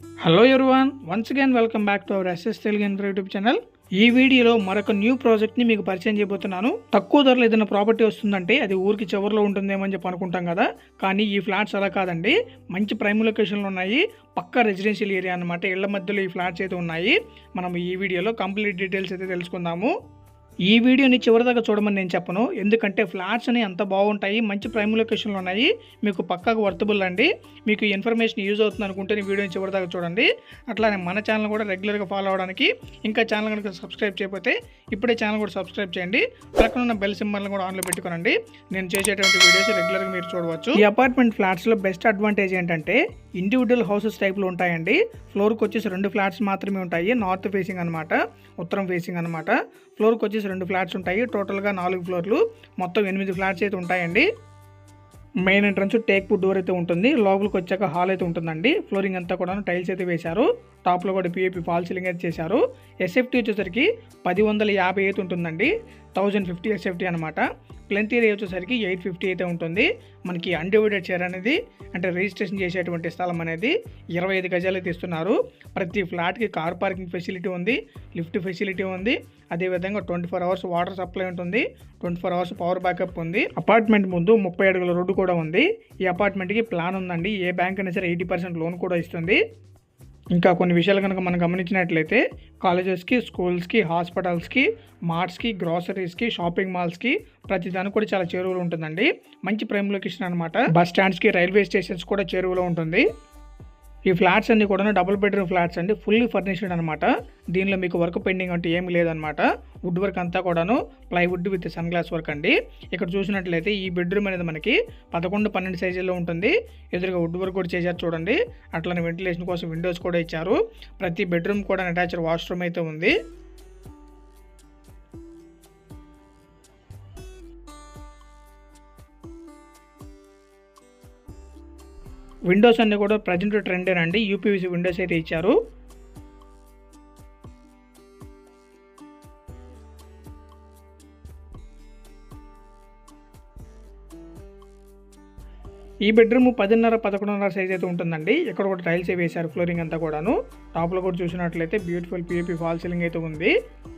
Hello everyone once again welcome back to our SS Telugu info YouTube channel ఈ వీడియోలో మరొక new ప్రాజెక్ట్ని మీకు పరిచయం చేయబోతున్నాను. తక్కువ ధరలో ఏదైనా ప్రాపర్టీ వస్తుందంటే అది ఊరికి చివరిలో ఉంటుందేమో అని చెప్పి అనుకుంటాం కదా. కానీ ఈ ఫ్లాట్స్ అలా కాదండి. మంచి ప్రైమ్ లొకేషన్లో ఉన్నాయి. పక్క రెసిడెన్షియల్ ఏరియా అన్నమాట. ఇళ్ళ మధ్యలో ఈ ఫ్లాట్స్ అయితే ఉన్నాయి. మనం ఈ వీడియోలో కంప్లీట్ డీటెయిల్స్ అయితే తెలుసుకుందాము. ఈ వీడియోని చివరిదాకా చూడమని నేను చెప్పను. ఎందుకంటే ఫ్లాట్స్ అనేవి అంత బాగుంటాయి మంచి ప్రైమ్ లొకేషన్లో ఉన్నాయి. మీకు పక్కకు వర్తబుల్ అండి. మీకు ఇన్ఫర్మేషన్ యూజ్ అవుతుంది అనుకుంటే ఈ వీడియోని చివరిదాకా చూడండి. అట్లానే మన ఛానల్ కూడా రెగ్యులర్గా ఫాలో అవడానికి ఇంకా ఛానల్ కనుక సబ్స్క్రైబ్ చేయకపోతే ఇప్పుడే ఛానల్ కూడా సబ్స్క్రైబ్ చేయండి. పక్కన ఉన్న బెల్ సింబల్ని కూడా ఆన్లో పెట్టుకోనండి. నేను చేసేటువంటి వీడియోస్ రెగ్యులర్గా మీరు చూడవచ్చు. ఈ అపార్ట్మెంట్ ఫ్లాట్స్లో బెస్ట్ అడ్వాంటేజ్ ఏంటంటే ఇండివిజువల్ హౌసెస్ టైప్లో ఉంటాయండి. ఫ్లోర్కి వచ్చేసి రెండు ఫ్లాట్స్ మాత్రమే ఉంటాయి. నార్త్ ఫేసింగ్ అనమాట ఉత్తరం ఫేసింగ్ అనమాట ఫ్లోర్కి వచ్చేసి రెండు ఫ్లాట్స్ ఉంటాయి. టోటల్గా నాలుగు ఫ్లోర్లు. మొత్తం ఎనిమిది ఫ్లాట్స్ అయితే ఉంటాయండి. Main entrance teak wood door అయితే ఉంటుంది. లోపలికి వచ్చాక హాల్ అయితే ఉంటుందండి. ఫ్లోరింగ్ అంతా కూడా టైల్స్ అయితే వేశారు. టాప్లో కూడా పిఏపి ఫాల్ సీలింగ్ అయితే చేశారు. ఎస్ఎఫ్టీ వచ్చేసరికి పది వందల యాభై అయితే ఉంటుందండి. థౌజండ్ ఫిఫ్టీ ఎస్ఎఫ్టీ అనమాట ప్లెంత్ ఏరియా వచ్చేసరికి ఎయిట్ ఫిఫ్టీ అయితే ఉంటుంది. మనకి అన్డివైడెడ్ షేర్ అనేది అంటే రిజిస్ట్రేషన్ చేసేటువంటి స్థలం అనేది ఇరవై ఐదు గజాలు తీస్తున్నారు. ప్రతి ఫ్లాట్కి కార్ పార్కింగ్ ఫెసిలిటీ ఉంది లిఫ్ట్ ఫెసిలిటీ ఉంది. అదేవిధంగా twenty four hours water supply ఉంటుంది twenty four hours power backup ఉంది. అపార్ట్మెంట్ ముందు ముప్పై అడుగుల రోడ్డు కూడా ఉంది. ఈ అపార్ట్మెంట్కి ప్లాన్ ఉందండి. ఏ బ్యాంక్ అయినా సరే ఎయిటీ పర్సెంట్ లోన్ కూడా ఇస్తుంది. ఇంకా కొన్ని విషయాలు కనుక మనం గమనించినట్లయితే కాలేజెస్కి స్కూల్స్కి హాస్పిటల్స్కి మార్ట్స్కి గ్రాసరీస్కి షాపింగ్ మాల్స్కి ప్రతిదానికి కూడా చాలా చేరువలో ఉంటుందండి. మంచి ప్రైమ్ లొకేషన్ అనమాట బస్ స్టాండ్స్కి రైల్వే స్టేషన్స్ కూడా చేరువలో ఉంటుంది. ఈ ఫ్లాట్స్ అన్ని కూడా డబుల్ బెడ్రూమ్ ఫ్లాట్స్ అండి. ఫుల్లీ ఫర్నిష్డ్ అనమాట దీనిలో మీకు వర్క్ పెండింగ్ అంటే ఏమి లేదనమాట వుడ్ వర్క్ అంతా కూడాను plywood with sun glass work అండి. ఇక్కడ చూసినట్లయితే ఈ బెడ్రూమ్ అనేది మనకి పదకొండు పన్నెండు సైజుల్లో ఉంటుంది. ఎదురుగా వుడ్ వర్క్ కూడా చేశారు చూడండి. అట్లనే వెంటిలేషన్ కోసం విండోస్ కూడా ఇచ్చారు. ప్రతి బెడ్రూమ్ కూడా అటాచ్డ్ వాష్రూమ్ అయితే ఉంది. విండోస్ అన్ని కూడా ప్రజెంట్ ట్రెండేనండి యూపీవీసీ విండోస్ అయితే ఇచ్చారు. ఈ బెడ్రూమ్ పదిన్నర పదకొండున్నర సైజ్ అయితే ఉంటుందండి. ఇక్కడ కూడా టైల్స్ వేశారు ఫ్లోరింగ్ అంతా కూడాను. టాప్లో కూడా చూసినట్లయితే బ్యూటిఫుల్ పీఓపీ ఫాల్ సీలింగ్ అయితే ఉంది.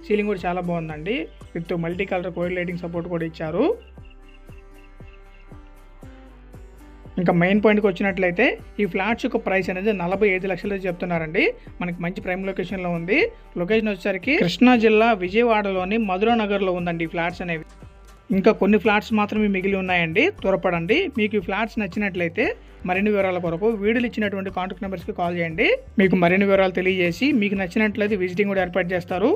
సీలింగ్ కూడా చాలా బాగుందండి. With multi colour coved lighting support కూడా ఇచ్చారు. ఇంకా మెయిన్ పాయింట్కి వచ్చినట్లయితే ఈ ఫ్లాట్స్ యొక్క ప్రైస్ అనేది నలభై ఐదు లక్షలు చెప్తున్నారండి. మనకి మంచి ప్రైమ్ లొకేషన్లో ఉంది. లొకేషన్ వచ్చేసరికి కృష్ణా జిల్లా విజయవాడలోని మధురా నగర్లో ఉందండి ఈ ఫ్లాట్స్ అనేవి. ఇంకా కొన్ని ఫ్లాట్స్ మాత్రమే మిగిలి ఉన్నాయండి. త్వరపడండి. మీకు ఈ ఫ్లాట్స్ నచ్చినట్లయితే మరిన్ని వివరాల కొరకు వీడియోలు ఇచ్చినటువంటి కాంటాక్ట్ నెంబర్స్కి కాల్ చేయండి. మీకు మరిన్ని వివరాలు తెలియజేసి మీకు నచ్చినట్లయితే విజిటింగ్ కూడా ఏర్పాటు చేస్తారు.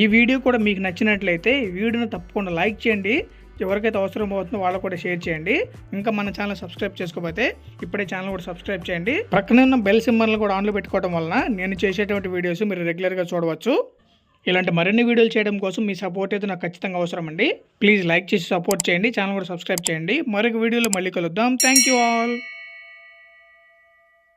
ఈ వీడియో కూడా మీకు నచ్చినట్లయితే ఈ వీడియోని తప్పకుండా లైక్ చేయండి. ఎవరికైతే అవసరం అవుతుందో వాళ్ళకు కూడా షేర్ చేయండి. ఇంకా మన ఛానల్ సబ్స్క్రైబ్ చేసుకోకపోతే ఇప్పుడే ఛానల్ కూడా సబ్స్క్రైబ్ చేయండి. ప్రక్కనే ఉన్న బెల్ సింబల్ని కూడా ఆన్లో పెట్టుకోవడం వలన నేను చేసేటువంటి వీడియోస్ మీరు రెగ్యులర్గా చూడవచ్చు. ఇలాంటి మరిన్ని వీడియోలు చేయడం కోసం మీ సపోర్ట్ అయితే నాకు ఖచ్చితంగా అవసరం అండి. ప్లీజ్ లైక్ చేసి సపోర్ట్ చేయండి. ఛానల్ కూడా సబ్స్క్రైబ్ చేయండి. మరొక వీడియోలో మళ్ళీ కలుద్దాం. Thank you all.